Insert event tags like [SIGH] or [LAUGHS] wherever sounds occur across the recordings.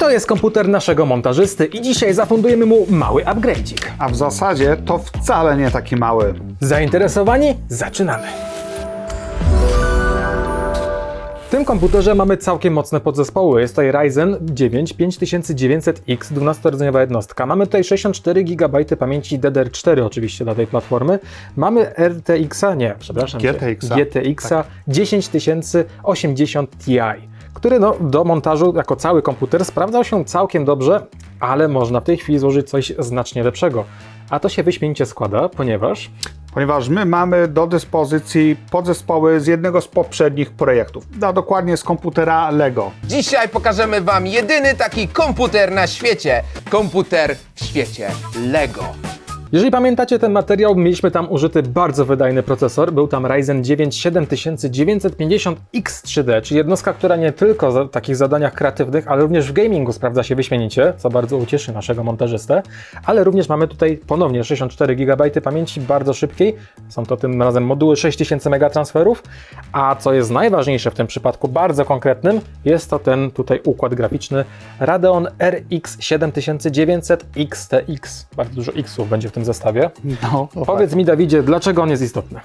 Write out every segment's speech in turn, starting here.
To jest komputer naszego montażysty i dzisiaj zafundujemy mu mały upgrade'ik. A w zasadzie to wcale nie taki mały. Zainteresowani? Zaczynamy! W tym komputerze mamy całkiem mocne podzespoły. Jest tutaj Ryzen 9 5900X, 12-rdzeniowa jednostka. Mamy tutaj 64 GB pamięci DDR4 oczywiście dla tej platformy. Mamy RTX-a, nie, przepraszam. GTX-a. GTX-a 10080 Ti, który no, do montażu jako cały komputer sprawdzał się całkiem dobrze, ale można w tej chwili złożyć coś znacznie lepszego. A to się wyśmienicie składa, ponieważ Ponieważ my mamy do dyspozycji podzespoły z jednego z poprzednich projektów, a dokładnie z komputera Lego. Dzisiaj pokażemy Wam jedyny taki komputer na świecie. Komputer w świecie Lego. Jeżeli pamiętacie ten materiał, mieliśmy tam użyty bardzo wydajny procesor. Był tam Ryzen 9 7950X3D, czyli jednostka, która nie tylko w takich zadaniach kreatywnych, ale również w gamingu sprawdza się wyśmienicie, co bardzo ucieszy naszego montażystę. Ale również mamy tutaj ponownie 64 GB pamięci bardzo szybkiej. Są to tym razem moduły 6000 MB transferów. A co jest najważniejsze w tym przypadku, bardzo konkretnym, jest to ten tutaj układ graficzny Radeon RX 7900 XTX. Bardzo dużo Xów będzie w tym zestawie. No, Powiedz mi, Dawidzie, dlaczego on jest istotny?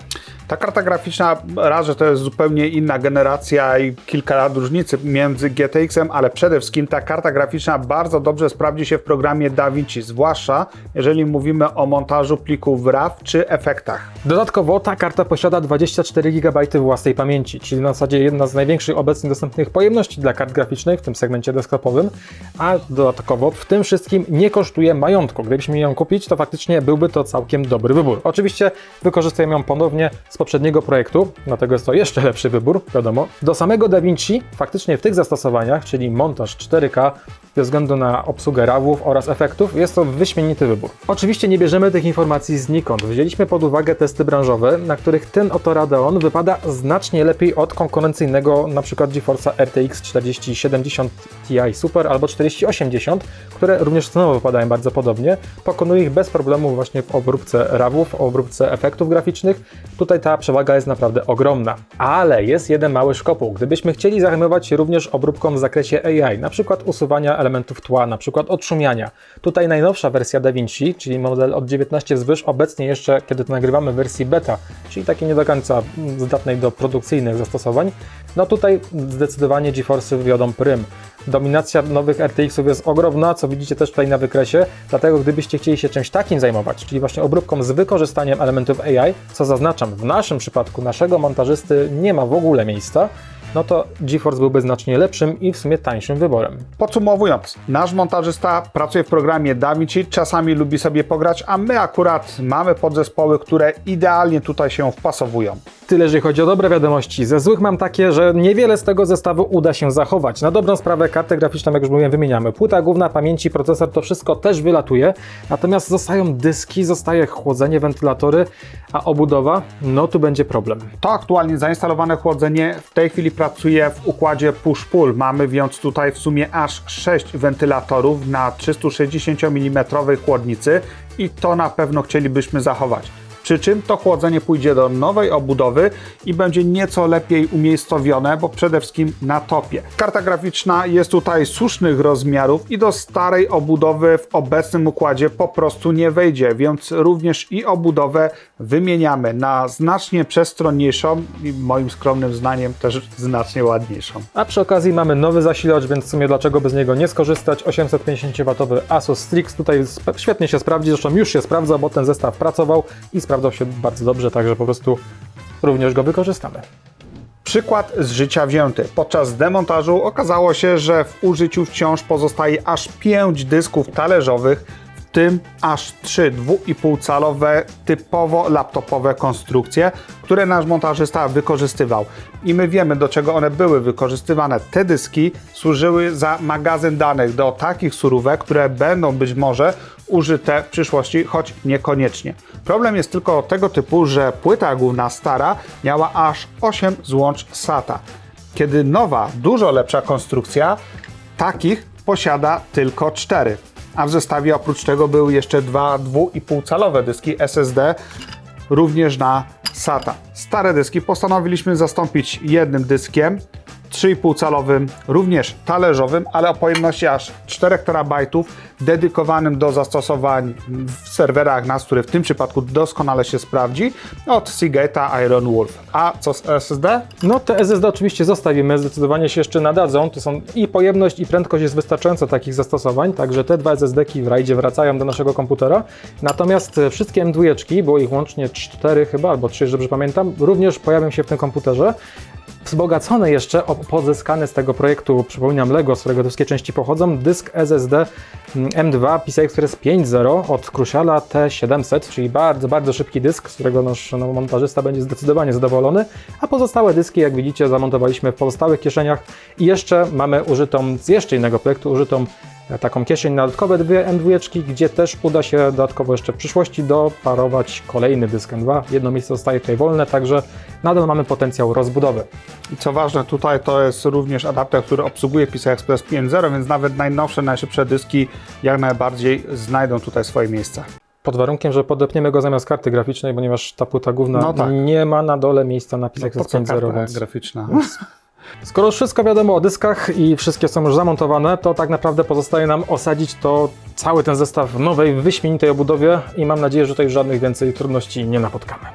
Ta karta graficzna, raz, że to jest zupełnie inna generacja i kilka lat różnicy między GTX-em, ale przede wszystkim ta karta graficzna bardzo dobrze sprawdzi się w programie DaVinci, zwłaszcza jeżeli mówimy o montażu plików w RAW czy efektach. Dodatkowo ta karta posiada 24 GB własnej pamięci, czyli na zasadzie jedna z największych obecnie dostępnych pojemności dla kart graficznych w tym segmencie desktopowym, a dodatkowo w tym wszystkim nie kosztuje majątku. Gdybyśmy ją kupić, to faktycznie byłby to całkiem dobry wybór. Oczywiście wykorzystujemy ją ponownie z poprzedniego projektu, dlatego jest to jeszcze lepszy wybór, wiadomo. Do samego DaVinci faktycznie w tych zastosowaniach, czyli montaż 4K, ze względu na obsługę RAWów oraz efektów, jest to wyśmienity wybór. Oczywiście nie bierzemy tych informacji znikąd. Wzięliśmy pod uwagę testy branżowe, na których ten oto Radeon wypada znacznie lepiej od konkurencyjnego np. GeForce'a RTX 4070 Ti Super albo 4080, które również cenowo wypadają bardzo podobnie. Pokonuje ich bez problemu właśnie w obróbce RAWów, w obróbce efektów graficznych. Tutaj ta przewaga jest naprawdę ogromna. Ale jest jeden mały szkopuł. Gdybyśmy chcieli zajmować się również obróbką w zakresie AI, przykład usuwania elementów tła, na przykład odszumiania. Tutaj najnowsza wersja DaVinci, czyli model od 19 wzwyż, obecnie jeszcze, kiedy to nagrywamy w wersji beta, czyli takiej nie do końca mm, zdatnej do produkcyjnych zastosowań, no tutaj zdecydowanie GeForce'y wiodą prym. Dominacja nowych RTX-ów jest ogromna, co widzicie też tutaj na wykresie, dlatego gdybyście chcieli się czymś takim zajmować, czyli właśnie obróbką z wykorzystaniem elementów AI, co zaznaczam, w naszym przypadku naszego montażysty nie ma w ogóle miejsca, no to GeForce byłby znacznie lepszym i w sumie tańszym wyborem. Podsumowując, nasz montażysta pracuje w programie DaVinci, czasami lubi sobie pograć, a my akurat mamy podzespoły, które idealnie tutaj się wpasowują. Tyle, jeżeli chodzi o dobre wiadomości. Ze złych mam takie, że niewiele z tego zestawu uda się zachować. Na dobrą sprawę kartę graficzną, jak już mówiłem, wymieniamy. Płyta główna, pamięci, procesor, to wszystko też wylatuje. Natomiast zostają dyski, zostaje chłodzenie, wentylatory, a obudowa, no tu będzie problem. To aktualnie zainstalowane chłodzenie w tej chwili pracuje w układzie push-pull. Mamy więc tutaj w sumie aż 6 wentylatorów na 360 mm chłodnicy i to na pewno chcielibyśmy zachować. Przy czym to chłodzenie pójdzie do nowej obudowy i będzie nieco lepiej umiejscowione, bo przede wszystkim na topie. Karta graficzna jest tutaj słusznych rozmiarów i do starej obudowy w obecnym układzie po prostu nie wejdzie, więc również i obudowę wymieniamy na znacznie przestronniejszą i moim skromnym zdaniem też znacznie ładniejszą. A przy okazji mamy nowy zasilacz, więc w sumie dlaczego bez niego nie skorzystać? 850W Asus Strix tutaj świetnie się sprawdzi, zresztą już się sprawdza, bo ten zestaw pracował i sprawdzał się bardzo dobrze, także po prostu również go wykorzystamy. Przykład z życia wzięty. Podczas demontażu okazało się, że w użyciu wciąż pozostaje aż 5 dysków talerzowych, tym aż 3 2,5 calowe typowo laptopowe konstrukcje, które nasz montażysta wykorzystywał. I my wiemy do czego one były wykorzystywane. Te dyski służyły za magazyn danych do takich surówek, które będą być może użyte w przyszłości, choć niekoniecznie. Problem jest tylko tego typu, że płyta główna stara miała aż 8 złącz SATA, kiedy nowa, dużo lepsza konstrukcja takich posiada tylko 4. A w zestawie oprócz tego były jeszcze dwa 2,5 calowe dyski SSD, również na SATA. Stare dyski postanowiliśmy zastąpić jednym dyskiem, 3,5 calowym, również talerzowym, ale o pojemności aż 4 terabajtów, dedykowanym do zastosowań w serwerach NAS, który w tym przypadku doskonale się sprawdzi, od Seagate'a Iron Wolf. A co z SSD? No te SSD oczywiście zostawimy, zdecydowanie się jeszcze nadadzą. To są i pojemność i prędkość jest wystarczająca takich zastosowań, także te dwa SSD-ki w rajdzie wracają do naszego komputera. Natomiast e, wszystkie M2, było ich łącznie 4 chyba, albo 3, dobrze pamiętam, również pojawią się w tym komputerze. Wzbogacone jeszcze o pozyskany z tego projektu, przypominam Lego, z którego wszystkie części pochodzą, dysk SSD mm, M2 PCI Express 5.0 od Cruciala T700, czyli bardzo, bardzo szybki dysk, z którego nasz no, montażysta będzie zdecydowanie zadowolony, a pozostałe dyski, jak widzicie, zamontowaliśmy w pozostałych kieszeniach. I jeszcze mamy użytą, z jeszcze innego projektu, użytą taką kieszeń na dodatkowe dwie M2, gdzie też uda się dodatkowo jeszcze w przyszłości doparować kolejny dysk M2. Jedno miejsce zostaje tutaj wolne, także nadal mamy potencjał rozbudowy. I co ważne, tutaj to jest również adapter, który obsługuje PCI Express 5.0, więc nawet najnowsze, najszybsze dyski jak najbardziej znajdą tutaj swoje miejsce. Pod warunkiem, że podepniemy go zamiast karty graficznej, ponieważ ta płyta główna No tak. nie ma na dole miejsca na PCI Po Express co 5.0, karta więc graficzna? [LAUGHS] skoro już wszystko wiadomo o dyskach i wszystkie są już zamontowane, to tak naprawdę pozostaje nam osadzić to cały ten zestaw w nowej, wyśmienitej obudowie i mam nadzieję, że tutaj żadnych więcej trudności nie napotkamy.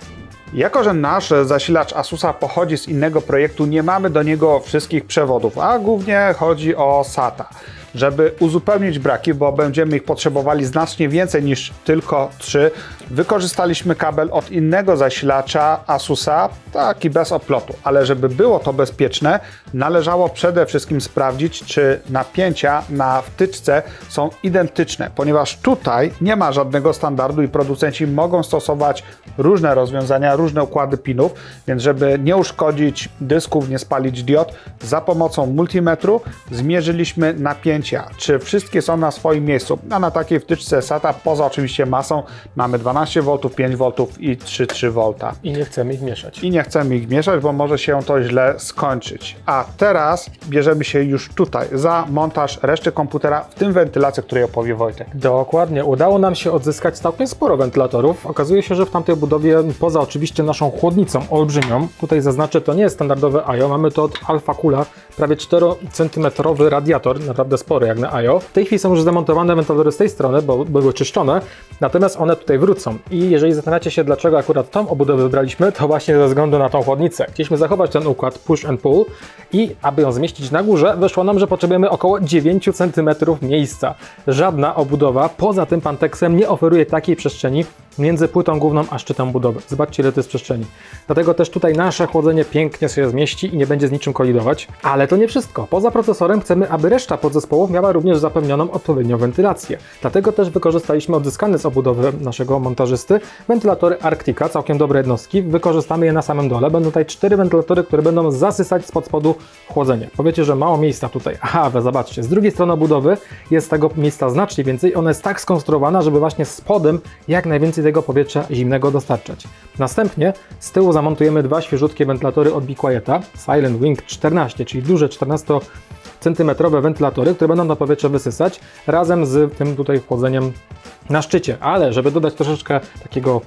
Jako, że nasz zasilacz Asusa pochodzi z innego projektu, nie mamy do niego wszystkich przewodów, a głównie chodzi o SATA. Żeby uzupełnić braki, bo będziemy ich potrzebowali znacznie więcej niż tylko 3, wykorzystaliśmy kabel od innego zasilacza Asusa, taki bez oplotu. Ale żeby było to bezpieczne, należało przede wszystkim sprawdzić, czy napięcia na wtyczce są identyczne, ponieważ tutaj nie ma żadnego standardu i producenci mogą stosować różne rozwiązania, różne układy pinów, więc żeby nie uszkodzić dysków, nie spalić diod, za pomocą multimetru zmierzyliśmy napięcia, czy wszystkie są na swoim miejscu. A na takiej wtyczce SATA, poza oczywiście masą, mamy 12 V, 5 V i 3,3 V. I nie chcemy ich mieszać. I nie chcemy ich mieszać, bo może się to źle skończyć. A teraz bierzemy się już tutaj za montaż reszty komputera, w tym wentylację, o której opowie Wojtek. Dokładnie. Udało nam się odzyskać całkiem sporo wentylatorów. Okazuje się, że w tamtej budowie, poza oczywiście naszą chłodnicą olbrzymią, tutaj zaznaczę, to nie jest standardowe IO, mamy to od Alpha Coola, prawie 4 cm radiator, naprawdę spory jak na IO. W tej chwili są już zamontowane wentylatory z tej strony, bo były czyszczone, natomiast one tutaj wrócą. I jeżeli zastanawiacie się, dlaczego akurat tą obudowę wybraliśmy, to właśnie ze względu na tą chłodnicę. Chcieliśmy zachować ten układ push and pull i aby ją zmieścić na górze, wyszło nam, że potrzebujemy około 9 cm miejsca. Żadna obudowa poza tym Pantexem nie oferuje takiej przestrzeni między płytą główną a szczytem budowy. Zobaczcie, ile to jest przestrzeni. Dlatego też tutaj nasze chłodzenie pięknie się zmieści i nie będzie z niczym kolidować. Ale to nie wszystko. Poza procesorem chcemy, aby reszta podzespołów miała również zapewnioną odpowiednią wentylację. Dlatego też wykorzystaliśmy odzyskane z obudowy naszego montażysty wentylatory Arctica, całkiem dobre jednostki. Wykorzystamy je na samym dole. Będą tutaj cztery wentylatory, które będą zasysać spod spodu chłodzenie. Powiecie, że mało miejsca tutaj. [LAUGHS] Aha, ale zobaczcie, z drugiej strony obudowy jest tego miejsca znacznie więcej. Ona jest tak skonstruowana, żeby właśnie spodem jak najwięcej tego powietrza zimnego dostarczać. Następnie z tyłu zamontujemy dwa świeżutkie wentylatory od Be Quieta, Silent Wing 14, czyli duże 14 centymetrowe wentylatory, które będą to powietrze wysysać razem z tym tutaj chłodzeniem na szczycie, ale żeby dodać troszeczkę takiego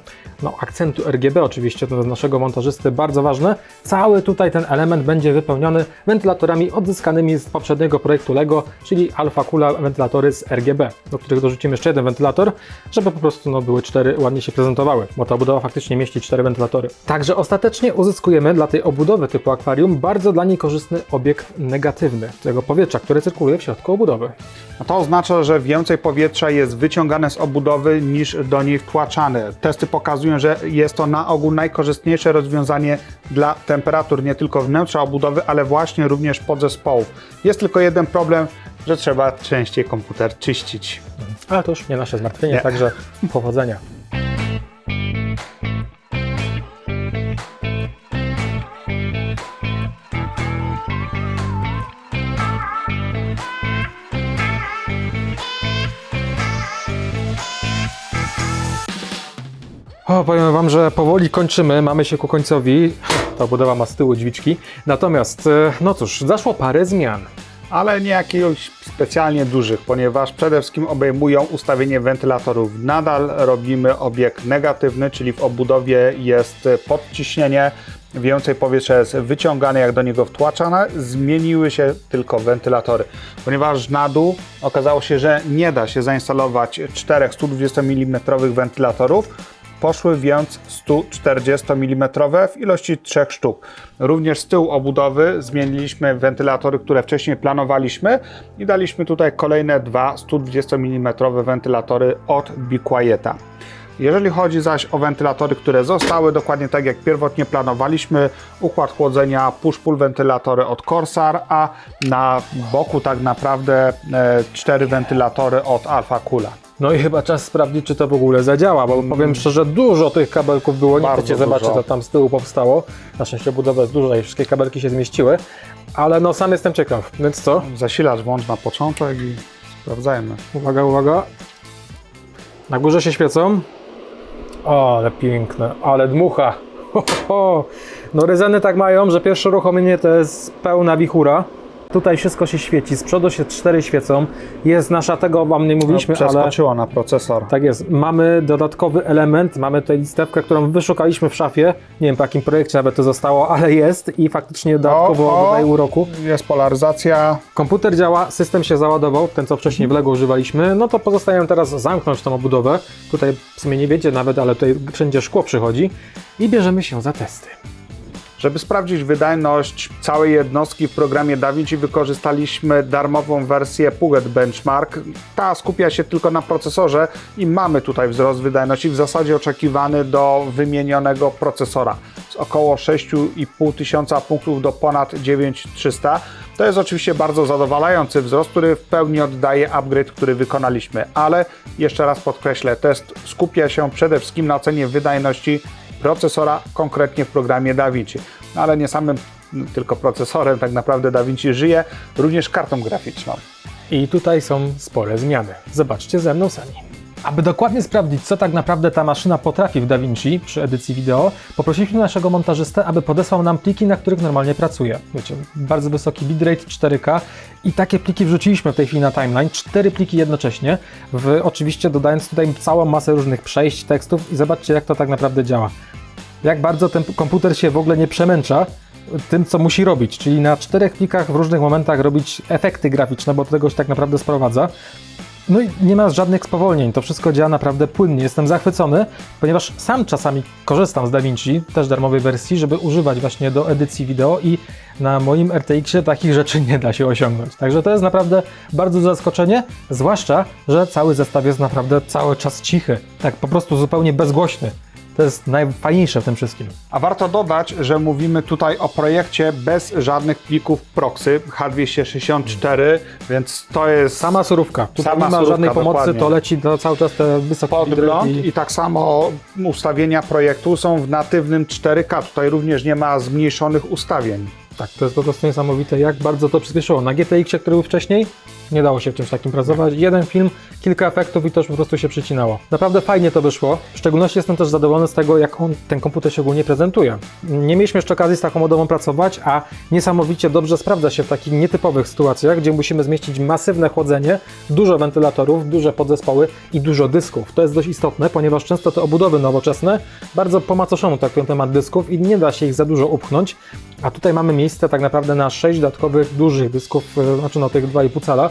no, akcentu RGB oczywiście, to do naszego montażysty bardzo ważne, cały tutaj ten element będzie wypełniony wentylatorami odzyskanymi z poprzedniego projektu LEGO, czyli Alpha Coola wentylatory z RGB, do których dorzucimy jeszcze jeden wentylator, żeby po prostu no, były cztery, ładnie się prezentowały, bo ta obudowa faktycznie mieści cztery wentylatory. Także ostatecznie uzyskujemy dla tej obudowy typu akwarium bardzo dla niej korzystny obiekt negatywny tego powietrza, które cyrkuluje w środku obudowy. No to oznacza, że więcej powietrza jest wyciągane z obudowy niż do niej wtłaczane. Testy pokazują, że jest to na ogół najkorzystniejsze rozwiązanie dla temperatur nie tylko wnętrza obudowy, ale właśnie również podzespołów. Jest tylko jeden problem, że trzeba częściej komputer czyścić. Ale to już nie nasze zmartwienie, Nie. także powodzenia. O, powiem Wam, że powoli kończymy, mamy się ku końcowi. Ta budowa ma z tyłu dźwiczki. Natomiast, e, no cóż, zaszło parę zmian. ale nie jakichś specjalnie dużych, ponieważ przede wszystkim obejmują ustawienie wentylatorów. Nadal robimy obieg negatywny, czyli w obudowie jest podciśnienie, więcej powietrza jest wyciągane, jak do niego wtłaczane. Zmieniły się tylko wentylatory, ponieważ na dół okazało się, że nie da się zainstalować czterech 120 mm wentylatorów. Poszły więc 140 mm w ilości trzech sztuk. Również z tyłu obudowy zmieniliśmy wentylatory, które wcześniej planowaliśmy i daliśmy tutaj kolejne dwa 120 mm wentylatory od Be Quieta. Jeżeli chodzi zaś o wentylatory, które zostały dokładnie tak jak pierwotnie planowaliśmy, układ chłodzenia push-pull wentylatory od Corsair, a na boku tak naprawdę e, cztery wentylatory od Alpha Kula. No i chyba czas sprawdzić, czy to w ogóle zadziała, bo powiem szczerze, dużo tych kabelków było, nie Bardzo chcecie zobaczyć, dużo. co tam z tyłu powstało. Na szczęście budowa jest duża i wszystkie kabelki się zmieściły, ale no sam jestem ciekaw, więc co? Zasilacz włącz na początek i sprawdzajmy. Uwaga, uwaga. Na górze się świecą. O, ale piękne, ale dmucha. Ho, [LAUGHS] ho, ho. No ryzeny tak mają, że pierwsze uruchomienie to jest pełna wichura. Tutaj wszystko się świeci, z przodu się cztery świecą. Jest nasza, tego wam nie mówiliśmy, ale... Przeskoczyło na procesor. Tak jest. Mamy dodatkowy element, mamy tutaj listewkę, którą wyszukaliśmy w szafie. Nie wiem po jakim projekcie nawet to zostało, ale jest i faktycznie dodatkowo o. dodaje uroku. Jest polaryzacja. Komputer działa, system się załadował, ten co wcześniej w Lego używaliśmy, no to pozostaje teraz zamknąć tą obudowę. Tutaj w sumie nie wiecie nawet, ale tutaj wszędzie szkło przychodzi i bierzemy się za testy. Żeby sprawdzić wydajność całej jednostki w programie DaVinci wykorzystaliśmy darmową wersję Puget Benchmark. Ta skupia się tylko na procesorze i mamy tutaj wzrost wydajności w zasadzie oczekiwany do wymienionego procesora z około 6,5 tysiąca punktów do ponad 9300. To jest oczywiście bardzo zadowalający wzrost, który w pełni oddaje upgrade, który wykonaliśmy, ale jeszcze raz podkreślę, test skupia się przede wszystkim na ocenie wydajności procesora, konkretnie w programie DaVinci. No ale nie samym tylko procesorem, tak naprawdę DaVinci żyje, również kartą graficzną. I tutaj są spore zmiany. Zobaczcie ze mną sami. Aby dokładnie sprawdzić, co tak naprawdę ta maszyna potrafi w DaVinci przy edycji wideo, poprosiliśmy naszego montażystę, aby podesłał nam pliki, na których normalnie pracuje. Wiecie, bardzo wysoki bitrate 4K i takie pliki wrzuciliśmy w tej chwili na timeline, cztery pliki jednocześnie, w, oczywiście dodając tutaj całą masę różnych przejść, tekstów i zobaczcie, jak to tak naprawdę działa. Jak bardzo ten komputer się w ogóle nie przemęcza tym, co musi robić, czyli na czterech plikach w różnych momentach robić efekty graficzne, bo do tego się tak naprawdę sprowadza. No i nie ma żadnych spowolnień, to wszystko działa naprawdę płynnie. Jestem zachwycony, ponieważ sam czasami korzystam z DaVinci, też darmowej wersji, żeby używać właśnie do edycji wideo i na moim RTX-ie takich [LAUGHS] rzeczy nie da się osiągnąć. Także to jest naprawdę bardzo zaskoczenie, zwłaszcza, że cały zestaw jest naprawdę cały czas cichy, tak po prostu zupełnie bezgłośny. To jest najfajniejsze w tym wszystkim. A warto dodać, że mówimy tutaj o projekcie bez żadnych plików proxy H264, więc to jest Sama surówka. Tutaj Sama nie ma surówka, żadnej pomocy, dokładnie. to leci to cały czas te wysokie podgląd bitrate i tak samo ustawienia projektu są w natywnym 4K. Tutaj również nie ma zmniejszonych ustawień. Tak, to jest po prostu niesamowite, jak bardzo to przyspieszyło. Na GTX, który był wcześniej, nie dało się w czymś takim pracować. Jeden film, kilka efektów i to już po prostu się przycinało. Naprawdę fajnie to wyszło. W szczególności jestem też zadowolony z tego, jak on, ten komputer się ogólnie prezentuje. Nie mieliśmy jeszcze okazji z taką modową pracować, a niesamowicie dobrze sprawdza się w takich nietypowych sytuacjach, gdzie musimy zmieścić masywne chłodzenie, dużo wentylatorów, duże podzespoły i dużo dysków. To jest dość istotne, ponieważ często te obudowy nowoczesne bardzo po macoszemu traktują temat dysków i nie da się ich za dużo upchnąć, a tutaj mamy miejsce tak naprawdę na 6 dodatkowych dużych dysków, e, znaczy no tych 2,5 cala,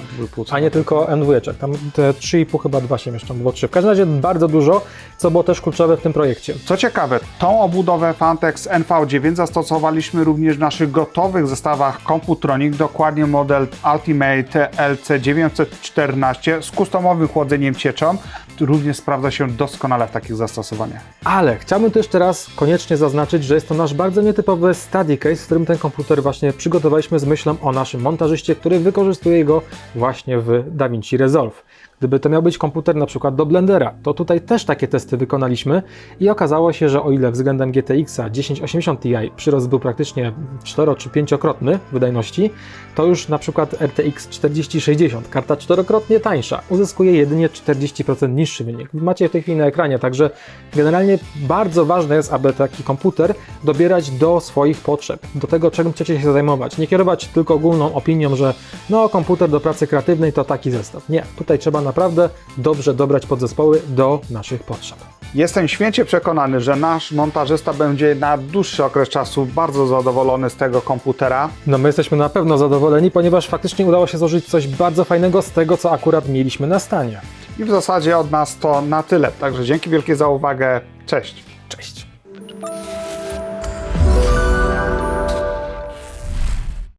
a nie tylko NW-czek. Tam te 3,5 chyba dwa się mieszczą, bo 3. W każdym razie bardzo dużo, co było też kluczowe w tym projekcie. Co ciekawe, tą obudowę Fantex NV9 zastosowaliśmy również w naszych gotowych zestawach Computronic, dokładnie model Ultimate LC914 z customowym chłodzeniem cieczą, również sprawdza się doskonale w takich zastosowaniach. Ale chciałbym też teraz koniecznie zaznaczyć, że jest to nasz bardzo nietypowy study case, w którym ten komputer właśnie przygotowaliśmy z myślą o naszym montażyście, który wykorzystuje go właśnie w DaVinci Resolve. Gdyby to miał być komputer na przykład do Blendera, to tutaj też takie testy wykonaliśmy i okazało się, że o ile względem GTX 1080 Ti przyrost był praktycznie 4 czy 5-krotny w wydajności, to już na przykład RTX 4060, karta czterokrotnie tańsza, uzyskuje jedynie 40% niższy wynik. Macie w tej chwili na ekranie, także generalnie bardzo ważne jest, aby taki komputer dobierać do swoich potrzeb, do tego, czym chcecie się zajmować. Nie kierować tylko ogólną opinią, że no komputer do pracy kreatywnej to taki zestaw. Nie, tutaj trzeba naprawdę dobrze dobrać podzespoły do naszych potrzeb. Jestem święcie przekonany, że nasz montażysta będzie na dłuższy okres czasu bardzo zadowolony z tego komputera. No my jesteśmy na pewno zadowoleni, ponieważ faktycznie udało się złożyć coś bardzo fajnego z tego, co akurat mieliśmy na stanie. I w zasadzie od nas to na tyle. Także dzięki wielkie za uwagę. Cześć. Cześć!